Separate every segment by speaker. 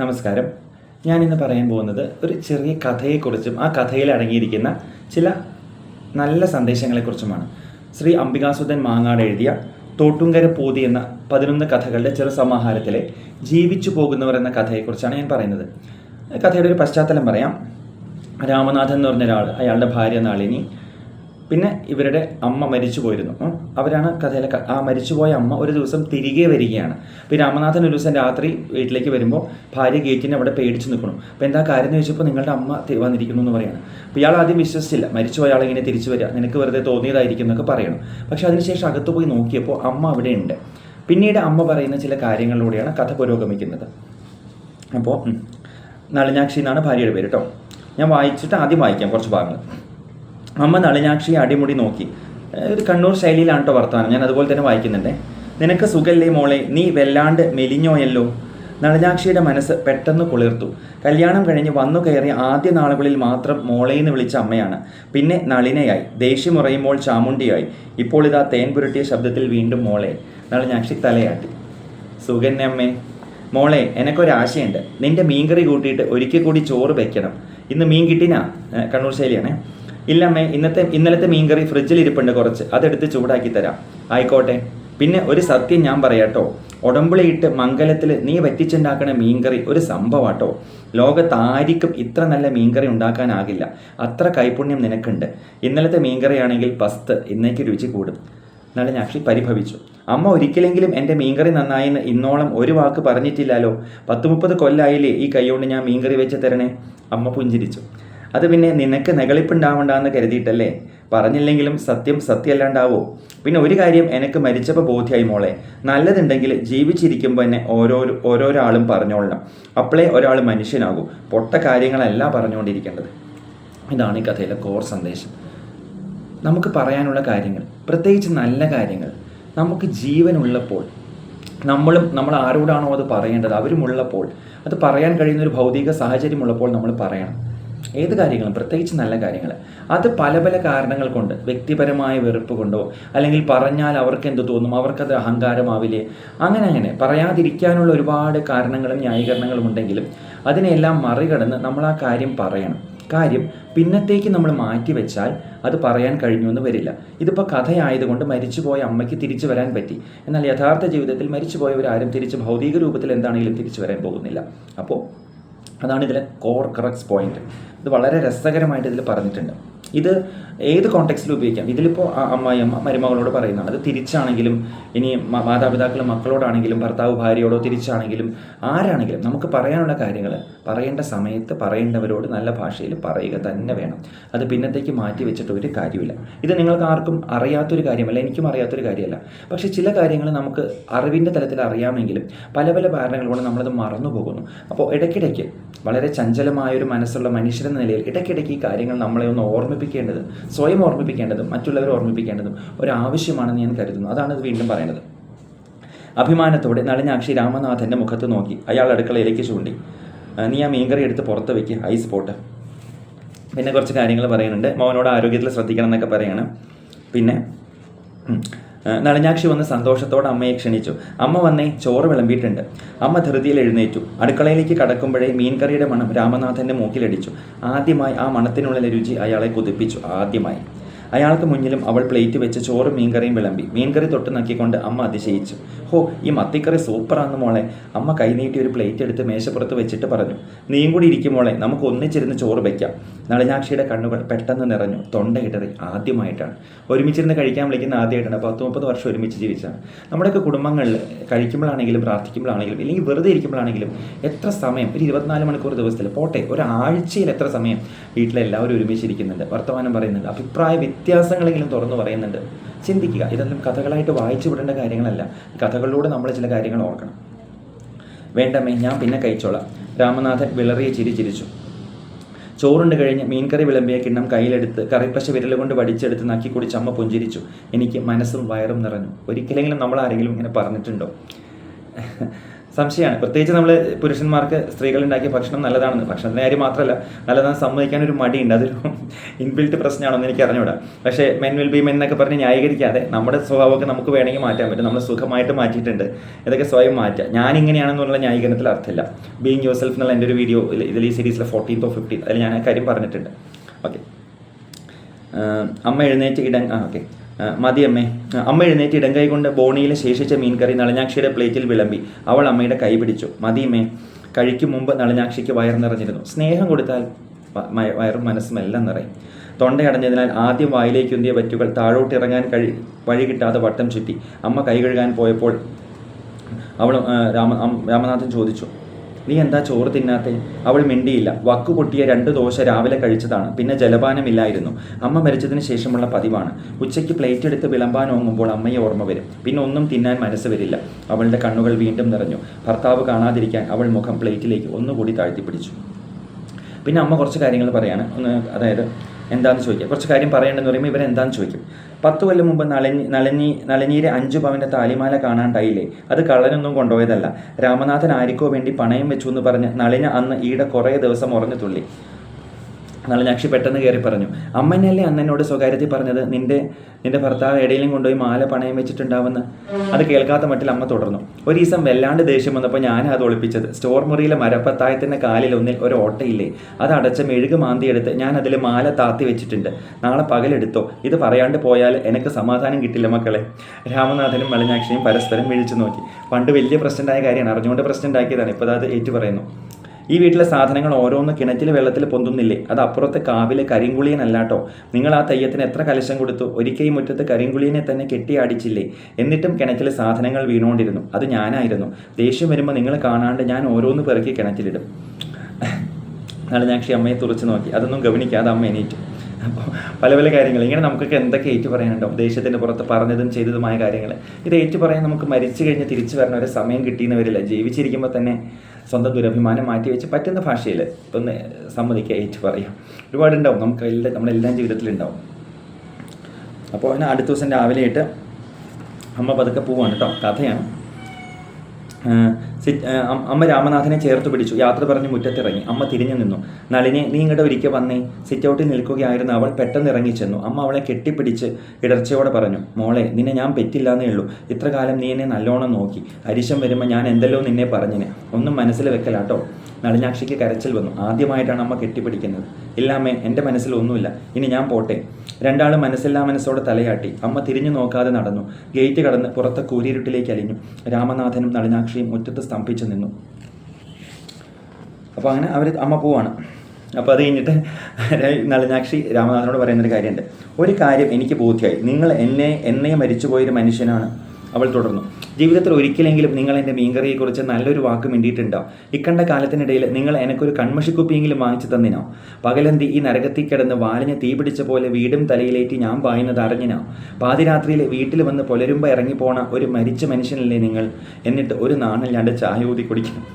Speaker 1: നമസ്കാരം. ഞാൻ ഇന്ന് പറയാൻ പോകുന്നത് ഒരു ചെറിയ കഥയെക്കുറിച്ചും ആ കഥയിൽ അടങ്ങിയിരിക്കുന്ന ചില നല്ല സന്ദേശങ്ങളെക്കുറിച്ചുമാണ്. ശ്രീ അംബികാസുധൻ മാങ്ങാട് എഴുതിയ തോട്ടുങ്കര പൂതി എന്ന പതിനൊന്ന് കഥകളുടെ ചെറു സമാഹാരത്തിലെ ജീവിച്ചു പോകുന്നവർ എന്ന കഥയെക്കുറിച്ചാണ് ഞാൻ പറയുന്നത്. കഥയുടെ ഒരു പശ്ചാത്തലം പറയാം. രാമനാഥൻ എന്ന് പറഞ്ഞ ഒരാൾ അയാളുടെ ഭാര്യ നാളിനി പിന്നെ ഇവരുടെ അമ്മ മരിച്ചു പോയിരുന്നു. അവരാണ് കഥയിലെ ആ മരിച്ചുപോയ അമ്മ ഒരു ദിവസം തിരികെ വരികയാണ്. പിന്നെ രാമനാഥൻ ഒരു ദിവസം രാത്രി വീട്ടിലേക്ക് വരുമ്പോൾ ഭാര്യ ഗേറ്റിന് അവിടെ പേടിച്ച് നിൽക്കണം അപ്പോൾ എന്താ കാര്യം എന്ന് ചോദിച്ചപ്പോൾ നിങ്ങളുടെ അമ്മ വന്നിരിക്കുന്നു എന്ന് പറയാണ്. അപ്പോൾ ഇയാൾ ആദ്യം വിശ്വസിച്ചില്ല. മരിച്ചുപോയ ആളിങ്ങനെ തിരിച്ചു വരിക. നിനക്ക് വെറുതെ തോന്നിയതായിരിക്കും എന്നൊക്കെ പറയണം. പക്ഷേ അതിനുശേഷം അകത്ത് പോയി നോക്കിയപ്പോൾ അമ്മ അവിടെ ഉണ്ട്. പിന്നീട് അമ്മ പറയുന്ന ചില കാര്യങ്ങളിലൂടെയാണ് കഥ പുരോഗമിക്കുന്നത്. അപ്പോൾ. നളിനാക്ഷി എന്നാണ് ഭാര്യയുടെ പേര് കേട്ടോ ഞാൻ വായിച്ചിട്ട് ആദ്യം വായിക്കാം കുറച്ച് ഭാഗങ്ങൾ. അമ്മ നളിനാക്ഷിയെ അടിമുടി നോക്കി. ഒരു കണ്ണൂർ ശൈലിയിലാണ് കേട്ടോ വർത്തമാനം. ഞാൻ അതുപോലെ തന്നെ വായിക്കുന്നുണ്ട്. നിനക്ക് സുഖല്ലേ മോളെ? നീ വല്ലാണ്ട് മെലിഞ്ഞോയല്ലോ. നളിനാക്ഷിയുടെ മനസ്സ് പെട്ടെന്ന് കുളിർത്തു. കല്യാണം കഴിഞ്ഞ് വന്നു കയറിയ ആദ്യ നാളുകളിൽ മാത്രം മോളേന്ന് വിളിച്ച അമ്മയാണ്. പിന്നെ നളിനയായി. ദേഷ്യമുറയുമ്പോൾ ചാമുണ്ടിയായി. ഇപ്പോൾ ഇതാ തേൻ പുരട്ടിയ ശബ്ദത്തിൽ വീണ്ടും മോളെ. നളിനാക്ഷി തലയാട്ടി. സുഖന്നെ അമ്മേ. മോളെ എനക്കൊരാശയുണ്ട് നിന്റെ മീൻകറി കൂട്ടിയിട്ട് ഒരിക്കൽ കൂടി ചോറ് വെക്കണം. ഇന്ന് മീൻ കിട്ടിനാ? കണ്ണൂർ ശൈലിയാണേ. ഇല്ല അമ്മേ ഇന്നത്തെ ഇന്നലത്തെ മീൻകറി ഫ്രിഡ്ജിൽ ഇരിപ്പുണ്ട് കുറച്ച്. അതെടുത്ത് ചൂടാക്കി തരാം. ആയിക്കോട്ടെ. പിന്നെ ഒരു സത്യം ഞാൻ പറയാട്ടോ. ഉടമ്പിളിയിട്ട് മംഗലത്തിൽ നീ വറ്റിച്ചുണ്ടാക്കണ മീൻകറി ഒരു സംഭവാട്ടോ. ലോകത്താരിക്കും ഇത്ര നല്ല മീൻകറി ഉണ്ടാക്കാനാകില്ല. അത്ര കൈപുണ്യം നിനക്കുണ്ട്. ഇന്നലത്തെ മീൻകറിയാണെങ്കിൽ പസ്ത് ഇന്നേക്ക് രുചി കൂടും. നളിനാക്ഷി പരിഭവിച്ചു. അമ്മ ഒരിക്കലെങ്കിലും എന്റെ മീൻകറി നന്നായിന്ന് ഇന്നോളം ഒരു വാക്ക് പറഞ്ഞിട്ടില്ലല്ലോ. പത്ത് മുപ്പത് കൊല്ലായില്ലേ ഈ കൈകൊണ്ട് ഞാൻ മീൻകറി വെച്ച് തരണേ? അമ്മ പുഞ്ചിരിച്ചു. അത് പിന്നെ നിനക്ക് നെകളിപ്പുണ്ടാവണ്ടെന്ന് കരുതിയിട്ടല്ലേ? പറഞ്ഞില്ലെങ്കിലും സത്യം സത്യമല്ലാണ്ടാവോ പിന്നെ ഒരു കാര്യം എനിക്ക് മരിച്ചപ്പോൾ ബോധ്യമായി മോളെ. നല്ലതുണ്ടെങ്കിൽ ജീവിച്ചിരിക്കുമ്പോൾ തന്നെ ഓരോ ഓരോരാളും പറഞ്ഞോളണം. അപ്പോഴേ ഒരാൾ മനുഷ്യനാകൂ. പൊട്ട കാര്യങ്ങളല്ല പറഞ്ഞുകൊണ്ടിരിക്കേണ്ടത് ഇതാണ് ഈ കഥയിലെ കോർ സന്ദേശം. നമുക്ക് പറയാനുള്ള കാര്യങ്ങൾ പ്രത്യേകിച്ച് നല്ല കാര്യങ്ങൾ. നമുക്ക് ജീവനുള്ളപ്പോൾ നമ്മളും നമ്മൾ ആരോടാണോ അത് പറയേണ്ടത്? അവരുമുള്ളപ്പോൾ അത് പറയാൻ കഴിയുന്ന ഒരു ഭൗതിക സാഹചര്യമുള്ളപ്പോൾ നമ്മൾ പറയണം. ഏത് കാര്യങ്ങളും പ്രത്യേകിച്ച് നല്ല കാര്യങ്ങൾ. അത് പല പല കാരണങ്ങൾ കൊണ്ട് വ്യക്തിപരമായ വെറുപ്പ് കൊണ്ടോ അല്ലെങ്കിൽ പറഞ്ഞാൽ അവർക്ക് എന്ത് തോന്നും അവർക്കത് അഹങ്കാരമാവില്ലേ? അങ്ങനെ അങ്ങനെ. പറയാതിരിക്കാനുള്ള ഒരുപാട് കാരണങ്ങളും ന്യായീകരണങ്ങളും ഉണ്ടെങ്കിലും അതിനെല്ലാം മറികടന്ന് നമ്മൾ ആ കാര്യം പറയണം. കാര്യം പിന്നത്തേക്ക് നമ്മൾ മാറ്റി വെച്ചാൽ അത് പറയാൻ കഴിഞ്ഞു എന്ന് വരില്ല. ഇതിപ്പോൾ കഥയായതുകൊണ്ട് മരിച്ചുപോയ അമ്മയ്ക്ക് തിരിച്ചു വരാൻ പറ്റി. എന്നാൽ യഥാർത്ഥ ജീവിതത്തിൽ മരിച്ചുപോയവരാരും തിരിച്ച് ഭൗതിക രൂപത്തിൽ എന്താണെങ്കിലും തിരിച്ചു വരാൻ പോകുന്നില്ല. അപ്പോൾ അതാണ് ഇതിലെ കോർ കറക്സ് പോയിന്റ് ഇത് വളരെ രസകരമായിട്ട് ഇതിൽ പറഞ്ഞിട്ടുണ്ട്. ഇത് ഏത് കോണ്ടെക്സ്റ്റിൽ ഉപയോഗിക്കാം. ഇതിലിപ്പോൾ അമ്മായിയമ്മ മരുമകളോട് പറയുന്നതാണ് അത് തിരിച്ചാണെങ്കിലും ഇനി മാതാപിതാക്കൾ മക്കളോടാണെങ്കിലും ഭർത്താവ് ഭാര്യയോടോ തിരിച്ചാണെങ്കിലും ആരാണെങ്കിലും നമുക്ക് പറയാനുള്ള കാര്യങ്ങൾ പറയേണ്ട സമയത്ത് പറയേണ്ടവരോട് നല്ല ഭാഷയിൽ പറയുക തന്നെ വേണം. അത് പിന്നത്തേക്ക് മാറ്റി വെച്ചിട്ട് ഒരു കാര്യമില്ല. ഇത് നിങ്ങൾക്ക് ആർക്കും അറിയാത്തൊരു കാര്യമല്ല എനിക്കും അറിയാത്തൊരു കാര്യമല്ല. പക്ഷേ ചില കാര്യങ്ങൾ നമുക്ക് അറിവിന്റെ തലത്തിൽ അറിയാമെങ്കിലും പല പല കാരണങ്ങൾ കൊണ്ട് നമ്മളത് മറന്നു പോകുന്നു. അപ്പോൾ ഇടയ്ക്കിടയ്ക്ക് വളരെ ചഞ്ചലമായ ഒരു മനസ്സുള്ള മനുഷ്യരെന്ന നിലയിൽ ഇടയ്ക്കിടയ്ക്ക് ഈ കാര്യങ്ങൾ നമ്മളെ ഒന്ന് ഓർമ്മിപ്പിക്കേണ്ടത് സ്വയം ഓർമ്മിപ്പിക്കേണ്ടതും മറ്റുള്ളവരെ ഓർമ്മിപ്പിക്കേണ്ടതും ഒരാവശ്യമാണെന്ന് ഞാൻ കരുതുന്നു. അതാണ് ഇത് വീണ്ടും പറയുന്നത് അഭിമാനത്തോടെ നളിനാക്ഷി രാമനാഥന്റെ മുഖത്ത് നോക്കി. അയാൾ അടുക്കളയിലേക്ക് ചൂണ്ടി. "ആ, നീ ആ മീൻകറി എടുത്ത് പുറത്ത് വയ്ക്കുക ഐസ് പോട്ട്. പിന്നെ കുറച്ച് കാര്യങ്ങൾ പറയുന്നുണ്ട്. മോനോട് ആരോഗ്യത്തിൽ ശ്രദ്ധിക്കണം എന്നൊക്കെ പറയാണ്. പിന്നെ നളിനാക്ഷി വന്ന് സന്തോഷത്തോടെ അമ്മയെ ക്ഷണിച്ചു. അമ്മ വന്നേ ചോറ് വിളമ്പിയിട്ടുണ്ട്. അമ്മ ധൃതിയിൽ എഴുന്നേറ്റു. അടുക്കളയിലേക്ക് കടക്കുമ്പോഴേ മീൻകറിയുടെ മണം രാമനാഥന്റെ മൂക്കിലടിച്ചു. ആദ്യമായി ആ മണത്തിനുള്ളിലെ രുചി അയാളെ കുതിപ്പിച്ചു. ആദ്യമായി. അയാൾക്ക് മുന്നിലും അവൾ പ്ലേറ്റ് വെച്ച് ചോറും മീൻകറിയും വിളമ്പി. മീൻകറി തൊട്ട് നക്കിക്കൊണ്ട് അമ്മ അതിശയിച്ചു. ഹോ ഈ മത്തിക്കറി സൂപ്പറാന്ന് മോളെ. അമ്മ കൈനീട്ടി ഒരു പ്ലേറ്റ് എടുത്ത് മേശപ്പുറത്ത് വെച്ചിട്ട് പറഞ്ഞു നീയും കൂടി ഇരിക്കുമോളെ നമുക്ക് ഒന്നിച്ചിരുന്ന് ചോറ് വയ്ക്കാം നളിനാക്ഷിയുടെ കണ്ണുകൾ പെട്ടെന്ന് നിറഞ്ഞു. തൊണ്ട ഇടറി ആദ്യമായിട്ടാണ്. ഒരുമിച്ചിരുന്ന് കഴിക്കാൻ വിളിക്കുന്ന ആദ്യമായിട്ടാണ്. പത്ത് മുപ്പത് വർഷം ഒരുമിച്ച് ജീവിച്ചാണ് നമ്മുടെയൊക്കെ കുടുംബങ്ങളിൽ കഴിക്കുമ്പോഴാണെങ്കിലും പ്രാർത്ഥിക്കുമ്പോഴാണെങ്കിലും ഇല്ലെങ്കിൽ വെറുതെ ഇരിക്കുമ്പോഴാണെങ്കിലും എത്ര സമയം ഒരു ഇരുപത്തിനാല് മണിക്കൂർ ദിവസത്തിൽ പോട്ടെ ഒരാഴ്ചയിൽ എത്ര സമയം വീട്ടിലെല്ലാവരും ഒരുമിച്ചിരിക്കുന്നുണ്ട്. വർത്തമാനം പറയുന്നുണ്ട് അഭിപ്രായ വ്യത്യാസങ്ങളെങ്കിലും തുറന്നു പറയുന്നുണ്ട്. ചിന്തിക്കുക. ഇതെല്ലാം കഥകളായിട്ട് വായിച്ചു വിടേണ്ട കാര്യങ്ങളല്ല. കഥകളിലൂടെ നമ്മൾ ചില കാര്യങ്ങൾ ഓർക്കണം. വേണ്ടമ്മേ ഞാൻ പിന്നെ കഴിച്ചോളാം. രാമനാഥൻ വിളറിയ ചിരി ചിരിച്ചു. ചോറുണ്ട് കഴിഞ്ഞ് മീൻകറി വിളമ്പിയ കിണ്ണം കയ്യിലെടുത്ത് കറിപ്പശ വിരൽ കൊണ്ട് വടിച്ചെടുത്ത് നക്കി കുടിച്ച് അമ്മ പുഞ്ചിരിച്ചു. എനിക്ക് മനസ്സും വയറും നിറഞ്ഞു. ഒരിക്കലെങ്കിലും നമ്മൾ ആരെങ്കിലും ഇങ്ങനെ പറഞ്ഞിട്ടുണ്ടോ? സംശയമാണ്. പ്രത്യേകിച്ച് നമ്മൾ പുരുഷന്മാർക്ക് സ്ത്രീകൾ ഉണ്ടാക്കിയ ഭക്ഷണം നല്ലതാണെന്ന്. ഭക്ഷണത്തിന്റെ കാര്യം മാത്രമല്ല നല്ലതാണെന്ന് സമ്മതിക്കാൻ ഒരു മടിയുണ്ട്. അതൊരു ഇൻബിൽറ്റ് പ്രശ്നമാണെന്ന് എനിക്ക് അറിഞ്ഞൂടാ പക്ഷേ മെൻ വിൽ ബി മെൻ എന്നൊക്കെ പറഞ്ഞ് ന്യായീകരിക്കാതെ നമ്മുടെ സ്വഭാവമൊക്കെ നമുക്ക് വേണമെങ്കിൽ മാറ്റാൻ പറ്റും. നമ്മൾ സുഖമായിട്ട് മാറ്റിയിട്ടുണ്ട്. ഇതൊക്കെ സ്വയം മാറ്റുക ഞാൻ ഇങ്ങനെയാണെന്നുള്ള ന്യായീകരണത്തിൽ അർത്ഥമില്ല. ബീങ് യുവർ സെൽഫ് എന്നുള്ള എന്റെ ഒരു വീഡിയോ ഇതിൽ ഈ സീരീസിലെ ഫോർട്ടീൻത്തോ ഫിഫ്റ്റീൻ അതിൽ ഞാൻ കാര്യം പറഞ്ഞിട്ടുണ്ട്. ഓക്കെ അമ്മ എഴുന്നേറ്റ് ഇടങ്ങ ആ ഓക്കെ മതി അമ്മേ എഴുന്നേറ്റ് ഇടം കൈ കൊണ്ട് ബോണിയിൽ ശേഷിച്ച മീൻകറി നളിനാക്ഷിയുടെ പ്ലേറ്റിൽ വിളമ്പി. അവൾ അമ്മയുടെ കൈ പിടിച്ചു. മതിയമ്മേ. കഴിക്കും മുമ്പ് നളിനാക്ഷിക്ക് വയർ നിറഞ്ഞിരുന്നു. സ്നേഹം കൊടുത്താൽ വയറും മനസ്സും എല്ലാം നിറയും. തൊണ്ടയടഞ്ഞതിനാൽ ആദ്യം വായിലേക്ക് ഉന്തിയ വറ്റുകൾ താഴോട്ട് ഇറങ്ങാൻ കഴി വഴി കിട്ടാതെ വട്ടം ചുറ്റി. അമ്മ കൈ കഴുകാൻ പോയപ്പോൾ അവൾ രാമ രാമനാഥൻ ചോദിച്ചു നീ എന്താ ചോറ് തിന്നാത്തെ? അവൾ മിണ്ടിയില്ല. വക്കു പൊട്ടിയ രണ്ട് ദോശ രാവിലെ കഴിച്ചതാണ്. പിന്നെ ജലപാനമില്ലായിരുന്നു. അമ്മ മരിച്ചതിന് ശേഷമുള്ള പതിവാണ്. ഉച്ചയ്ക്ക് പ്ലേറ്റ് എടുത്ത് വിളമ്പാൻ ഓങ്ങുമ്പോൾ അമ്മയെ ഓർമ്മ വരും. പിന്നെ ഒന്നും തിന്നാൻ മനസ്സ് വരില്ല. അവളുടെ കണ്ണുകൾ വീണ്ടും നിറഞ്ഞു. ഭർത്താവ് കാണാതിരിക്കാൻ അവൾ മുഖം പ്ലേറ്റിലേക്ക് ഒന്നുകൂടി താഴ്ത്തിപ്പിടിച്ചു. പിന്നെ അമ്മ കുറച്ച് കാര്യങ്ങൾ പറയാണ്. ഒന്ന് അതായത് എന്താന്ന് ചോദിക്കുക കുറച്ച് കാര്യം പറയേണ്ടതെന്ന് പറയുമ്പോൾ ഇവൻ എന്താന്ന് ചോദിക്കും. പത്ത് കൊല്ലം മുമ്പ് നളഞ്ഞി നളഞ്ഞി നളനിയിലെ അഞ്ചു പവന്റെ താലിമാല കാണാണ്ടായില്ലേ? അത് കള്ളനൊന്നും കൊണ്ടുപോയതല്ല. രാമനാഥൻ ആരിക്കോ വേണ്ടി പണയം വെച്ചു എന്ന് പറഞ്ഞ് നളിന അന്ന് ഈടെ കുറേ ദിവസം ഉറഞ്ഞു തുള്ളി. നളിനാക്ഷി പെട്ടെന്ന് കയറി പറഞ്ഞു. അമ്മനല്ലേ അന്നനോട് സ്വകാര്യത്തിൽ പറഞ്ഞത്? നിന്റെ നിന്റെ ഭർത്താവ് എടയിലും കൊണ്ടുപോയി മാല പണയം വെച്ചിട്ടുണ്ടാവുന്ന അത് കേൾക്കാത്ത മട്ടിൽ അമ്മ തുടർന്നു. ഒരു ദിവസം വല്ലാണ്ട് ദേഷ്യം വന്നപ്പോൾ ഞാനാ അത് ഒളിപ്പിച്ചത്. സ്റ്റോർ മുറിയിലെ മരപ്പത്തായത്തിന്റെ കാലിൽ ഒന്നിൽ ഒരു ഓട്ടയില്ലേ? അത് അടച്ച മെഴുക് മാന്തിയെടുത്ത് ഞാൻ അതിൽ മാല താത്തി വെച്ചിട്ടുണ്ട്. നാളെ പകലെടുത്തോ ഇത് പറയാണ്ട് പോയാൽ എനിക്ക് സമാധാനം കിട്ടില്ല മക്കളെ. രാമനാഥനും മളിനാക്ഷിയും പരസ്പരം വിളിച്ചു നോക്കി. പണ്ട് വലിയ പ്രശ്നമുണ്ടായ കാര്യമാണ്. അറിഞ്ഞുകൊണ്ട് പ്രശ്നം ഉണ്ടാക്കിയതാണ്. ഇപ്പോൾ അത് ഏറ്റു പറയുന്നു ഈ വീട്ടിലെ സാധനങ്ങൾ ഓരോന്ന് കിണറ്റിൽ വെള്ളത്തിൽ പൊന്തുന്നില്ലേ? അത് അപ്പുറത്തെ കാവിലെ കരിങ്കുളിയനല്ലാട്ടോ. നിങ്ങൾ ആ തെയ്യത്തിന് എത്ര കലശം കൊടുത്തു? ഒരിക്കലും മുറ്റത്ത് കരിങ്കുളിയനെ തന്നെ കെട്ടിയാടിച്ചില്ലേ എന്നിട്ടും കിണറ്റിലെ സാധനങ്ങൾ വീണുകൊണ്ടിരുന്നു. അത് ഞാനായിരുന്നു. ദേഷ്യം വരുമ്പോൾ നിങ്ങൾ കാണാണ്ട് ഞാൻ ഓരോന്ന് പെറുക്കി കിണറ്റിലിടും. നളിനാക്ഷി അമ്മയെ തുറച്ചു നോക്കി. അതൊന്നും ഗവനിക്കാതെ അമ്മ എണീറ്റു. അപ്പോൾ പല പല കാര്യങ്ങൾ. ഇങ്ങനെ നമുക്കൊക്കെ എന്തൊക്കെ ഏറ്റു പറയാനുണ്ടാവും ദേശത്തിന്റെ പുറത്ത് പറഞ്ഞതും ചെയ്തതുമായ കാര്യങ്ങൾ. ഇത് ഏറ്റു പറയാൻ നമുക്ക് മരിച്ചു കഴിഞ്ഞ് തിരിച്ചു വരണ ഒരു സമയം കിട്ടിയെന്ന് വരില്ല. ജീവിച്ചിരിക്കുമ്പോൾ തന്നെ സ്വന്തം ദുരഭിമാനം മാറ്റി വെച്ച് പറ്റുന്ന ഭാഷയിൽ ഒന്ന് സമ്മതിക്കുക ഏറ്റു പറയാം ഒരുപാടുണ്ടാവും. നമുക്ക് എല്ലാം നമ്മളെല്ലാം ജീവിതത്തിലുണ്ടാവും. അപ്പോൾ അതിന് അടുത്ത ദിവസം രാവിലെ ആയിട്ട് അമ്മ പതുക്കെ പോവാണ് കേട്ടോ. കഥയാണ്. അമ്മ രാമനാഥനെ ചേർത്ത് പിടിച്ചു. യാത്ര പറഞ്ഞ് മുറ്റത്തിറങ്ങി. അമ്മ തിരിഞ്ഞു നിന്നു. നളിനെ നീ ഇങ്ങോട്ട് ഒരിക്കൽ വന്നേ. സിറ്റൗട്ടിൽ നിൽക്കുകയായിരുന്നു അവൾ പെട്ടെന്ന് ഇറങ്ങി ചെന്നു. അമ്മ അവളെ കെട്ടിപ്പിടിച്ച് ഇടർച്ചയോടെ പറഞ്ഞു മോളെ നിന്നെ ഞാൻ പെറ്റില്ലാന്നേ ഉള്ളൂ. ഇത്ര കാലം നീ എന്നെ നല്ലോണം നോക്കി. അരിശം വരുമ്പോൾ ഞാൻ എന്തെല്ലോ നിന്നെ പറഞ്ഞിനെ. ഒന്നും മനസ്സിൽ വെക്കലാട്ടോ നളിനാക്ഷിക്ക് കരച്ചിൽ വന്നു. ആദ്യമായിട്ടാണ് അമ്മ കെട്ടിപ്പിടിക്കുന്നത്. ഇല്ലാമേ എന്റെ മനസ്സിൽ ഒന്നുമില്ല. ഇനി ഞാൻ പോട്ടെ. രണ്ടാളും മനസ്സില്ലാ മനസ്സോടെ തലയാട്ടി. അമ്മ തിരിഞ്ഞു നോക്കാതെ നടന്നു. ഗേറ്റ് കടന്ന് പുറത്തെ കൂരിരുട്ടിലേക്ക് അലിഞ്ഞു. രാമനാഥനും നളിനാക്ഷിയും മുറ്റത്ത് സ്തംഭിച്ചു നിന്നു. അപ്പോൾ അങ്ങനെ അവർ അമ്മ പോവാണ്. അപ്പോൾ അത് കഴിഞ്ഞിട്ട് നളിനാക്ഷി രാമനാഥനോട് പറയുന്നൊരു കാര്യമുണ്ട്. ഒരു കാര്യം എനിക്ക് ബോധ്യമായി. നിങ്ങൾ എന്നെ എന്നെ മരിച്ചുപോയൊരു മനുഷ്യനാണ്. അവൾ തുടർന്നു. ജീവിതത്തിൽ ഒരിക്കലെങ്കിലും നിങ്ങൾ എന്റെ മീൻകറിയെക്കുറിച്ച് നല്ലൊരു വാക്ക് മിണ്ടിയിട്ടുണ്ടോ? ഇക്കണ്ട കാലത്തിനിടയിൽ നിങ്ങൾ എനിക്കൊരു കൺമഷിക്കുപ്പിയെങ്കിലും വാങ്ങിച്ചു തന്നിനോ? പകലന്തി ഈ നരകത്തിൽ കിടന്ന് വാലിന് തീ പിടിച്ച പോലെ വീടും തലയിലേറ്റി ഞാൻ പായുന്നത് അറിഞ്ഞിനോ? പാതിരാത്രിയിൽ വീട്ടിൽ വന്ന് പുലരുമ്പോൾ ഇറങ്ങിപ്പോണ ഒരു മരിച്ച മനുഷ്യനല്ലേ നിങ്ങൾ? എന്നിട്ട് ഒരു നാണില്ലാണ്ട് ചായ ഊതി കുടിക്കണം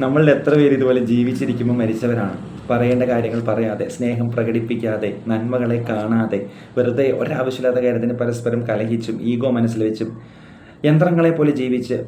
Speaker 1: നമ്മളിൽ എത്ര പേര് ഇതുപോലെ ജീവിച്ചിരിക്കുമ്പോൾ മരിച്ചവരാണ്? പറയേണ്ട കാര്യങ്ങൾ പറയാതെ സ്നേഹം പ്രകടിപ്പിക്കാതെ നന്മകളെ കാണാതെ വെറുതെ ഒരാവശ്യമില്ലാത്ത കാര്യത്തിന് പരസ്പരം കലഹിച്ചും ഈഗോ മനസ്സിൽ വെച്ചും യന്ത്രങ്ങളെ പോലെ ജീവിച്ച്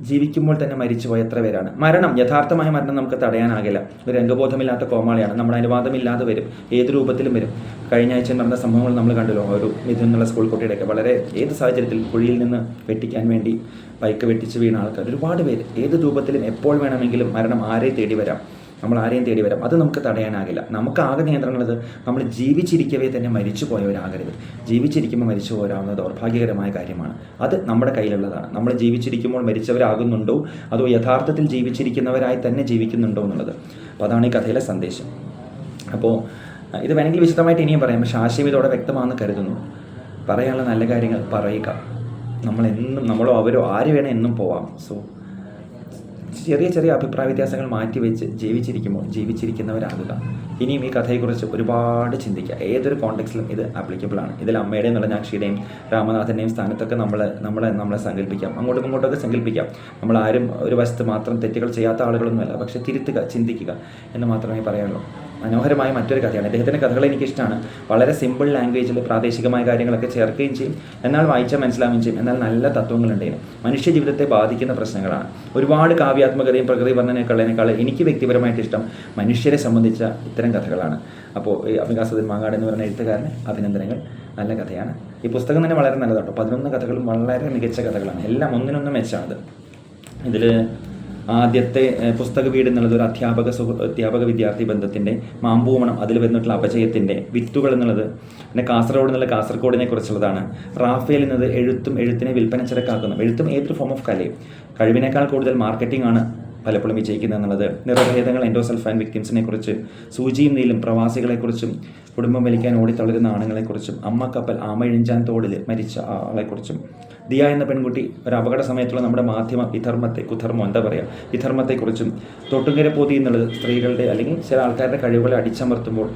Speaker 1: ജീവിക്കുമ്പോൾ തന്നെ മരിച്ചുപോയ എത്ര പേരാണ്? മരണം യഥാർത്ഥമായ മരണം നമുക്ക് തടയാനാകില്ല. ഒരു രംഗബോധമില്ലാത്ത കോമാളിയാണ്. നമ്മുടെ അനുവാദമില്ലാതെ വരും. ഏത് രൂപത്തിലും വരും. കഴിഞ്ഞ ആഴ്ച നടന്ന സംഭവങ്ങൾ നമ്മൾ കണ്ടല്ലോ. ഒരു മിഥുൻ സ്കൂൾ കുട്ടിയുടെയൊക്കെ വളരെ ഏത് സാഹചര്യത്തിൽ കുഴിയിൽ നിന്ന് വെട്ടിക്കാൻ വേണ്ടി ബൈക്ക് വെട്ടിച്ച് വീണ ആൾക്കാർ. ഒരുപാട് പേര് ഏത് രൂപത്തിലും എപ്പോൾ വേണമെങ്കിലും മരണം ആരെ തേടി വരാം? നമ്മൾ ആരെയും തേടി വരാം. അത് നമുക്ക് തടയാനാകില്ല. നമുക്ക് ആകെ നിയന്ത്രണമുള്ളത് നമ്മൾ ജീവിച്ചിരിക്കവേ തന്നെ മരിച്ചു പോയവരാകരുത് ജീവിച്ചിരിക്കുമ്പോൾ മരിച്ചു പോരാവുന്നത് ദൗർഭാഗ്യകരമായ കാര്യമാണ്. അത് നമ്മുടെ കയ്യിലുള്ളതാണ്. നമ്മൾ ജീവിച്ചിരിക്കുമ്പോൾ മരിച്ചവരാകുന്നുണ്ടോ? അതോ യഥാർത്ഥത്തിൽ ജീവിച്ചിരിക്കുന്നവരായി തന്നെ ജീവിക്കുന്നുണ്ടോ എന്നുള്ളത്. അപ്പോൾ അതാണ് ഈ കഥയിലെ സന്ദേശം. അപ്പോൾ ഇത് വേണമെങ്കിൽ വിശദമായിട്ട് ഇനിയും പറയാം. പക്ഷേ ആശയം ഇതോടെ വ്യക്തമാണെന്ന് കരുതുന്നു. പറയാനുള്ള നല്ല കാര്യങ്ങൾ പറയുക. നമ്മളെന്നും നമ്മളോ അവരോ ആര് വേണം എന്നും പോവാം. സോ ചെറിയ ചെറിയ അഭിപ്രായ വ്യത്യാസങ്ങൾ മാറ്റിവെച്ച് ജീവിച്ചിരിക്കുമ്പോൾ ജീവിച്ചിരിക്കുന്നവരാകുക. ഇനിയും ഈ കഥയെക്കുറിച്ച് ഒരുപാട് ചിന്തിക്കുക. ഏതൊരു കോണ്ടെക്സ്റ്റിലും ഇത് ആപ്ലിക്കബിൾ ആണ്. ഇതിൽ അമ്മയുടെയും നളനാക്ഷിയുടെയും രാമനാഥന്റെയും സ്ഥാനത്തൊക്കെ നമ്മൾ നമ്മൾ നമ്മളെ സങ്കല്പിക്കാം. അങ്ങോട്ടും ഇങ്ങോട്ടൊക്കെ സങ്കല്പിക്കാം. നമ്മൾ ആരും ഒരു വശത്ത് മാത്രം തെറ്റുകൾ ചെയ്യാത്ത ആളുകളൊന്നുമല്ല. പക്ഷേ തിരുത്തുക ചിന്തിക്കുക എന്ന് മാത്രമേ പറയാനുള്ളൂ. മനോഹരമായ മറ്റൊരു കഥയാണ്. അദ്ദേഹത്തിന്റെ കഥകൾ എനിക്കിഷ്ടമാണ് വളരെ സിമ്പിൾ ലാംഗ്വേജിൽ പ്രാദേശികമായ കാര്യങ്ങളൊക്കെ ചേർക്കുകയും ചെയ്യും. എന്നാൽ വായിച്ചാൽ മനസ്സിലാവുകയും ചെയ്യും. എന്നാൽ നല്ല തത്വങ്ങളുണ്ട് മനുഷ്യ ജീവിതത്തെ ബാധിക്കുന്ന പ്രശ്നങ്ങളാണ്. ഒരുപാട് കാവ്യാത്മകതയും പ്രകൃതി വർണനേക്കാളേക്കാൾ എനിക്ക് വ്യക്തിപരമായിട്ട് ഇഷ്ടം മനുഷ്യരെ സംബന്ധിച്ച ഇത്തരം കഥകളാണ്. അപ്പോൾ ഈ അഭികാസത്തിൻ മാങ്ങാട് എന്ന് പറയുന്ന എഴുത്തുകാരന് അഭിനന്ദനങ്ങൾ. നല്ല കഥയാണ്. ഈ പുസ്തകം തന്നെ വളരെ നല്ലതാണ് കേട്ടോ. പതിനൊന്ന് കഥകളും വളരെ മികച്ച കഥകളാണ്. എല്ലാം ഒന്നിനൊന്നും മെച്ചമാണത് ഇതിൽ ആദ്യത്തെ പുസ്തക വീട് എന്നുള്ളത് ഒരു അധ്യാപക സുഹൃ അധ്യാപക വിദ്യാർത്ഥി ബന്ധത്തിന്റെ മാമ്പൂമണം അതിൽ വന്നിട്ടുള്ള അപജയത്തിന്റെ വിത്തുകൾ എന്നുള്ളത്. പിന്നെ കാസർഗോഡ് എന്നുള്ള കാസർഗോഡിനെ കുറിച്ചുള്ളതാണ്. റാഫേൽ എന്നത് എഴുത്തും എഴുത്തിനെ വിൽപ്പന ചരക്കാക്കുന്നു. എഴുത്തും ഏതൊരു ഫോം ഓഫ് കലയും. കഴിവിനേക്കാൾ കൂടുതൽ മാർക്കറ്റിംഗ് ആണ് പലപ്പോഴും വിജയിക്കുന്നത് എന്നുള്ളത്. നിറഭേദങ്ങൾ എൻഡോസൾഫാൻ വിക്ടിംസിനെ കുറിച്ച് സൂചിയും നീലും പ്രവാസികളെക്കുറിച്ചും കുടുംബം വലിക്കാൻ ഓടിത്തളരുന്ന ആണുങ്ങളെക്കുറിച്ചും അമ്മ കപ്പൽ ആമയിഴിഞ്ചാൻ തോടിൽ മരിച്ച ആളെക്കുറിച്ചും. ദിയ എന്ന പെൺകുട്ടി ഒരു അപകട സമയത്തുള്ള നമ്മുടെ മാധ്യമ വിധർമ്മത്തെ കുധർമ്മം എന്താ പറയുക വിധർമ്മത്തെക്കുറിച്ചും തൊട്ടുകര പോതി എന്നുള്ളത് സ്ത്രീകളുടെ അല്ലെങ്കിൽ ചില ആൾക്കാരുടെ കഴിവുകളെ അടിച്ചമർത്തുമ്പോൾ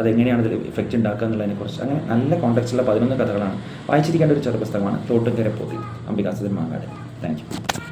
Speaker 1: അതെങ്ങനെയാണ് അതിൽ ഇഫക്റ്റ് ഉണ്ടാക്കുക എന്നുള്ളതിനെക്കുറിച്ച്. അങ്ങനെ നല്ല കോണ്ടക്സ്റ്റുള്ള പതിനൊന്ന് കഥകളാണ്. വായിച്ചിരിക്കേണ്ട ഒരു ചെറുപുസ്തകമാണ് തോട്ടുകര പോതി. അംബികാസുദൻ മാങ്ങാട്. Thank you